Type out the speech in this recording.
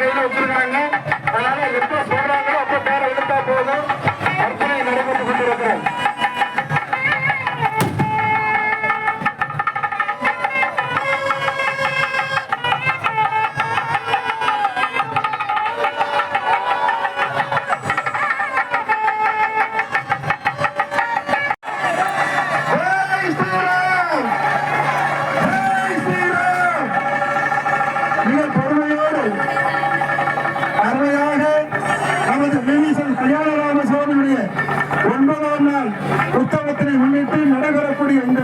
கையில கையில வச்சிருக்காங்க. அதனால எப்ப சொல்றாங்களோ அப்ப பேரை எடுத்தா போதும். அர்ச்சனை நடைபெற்றுக் கொண்டிருக்கிறோம். You're வைத்து நடைபெறக்கூடிய இந்த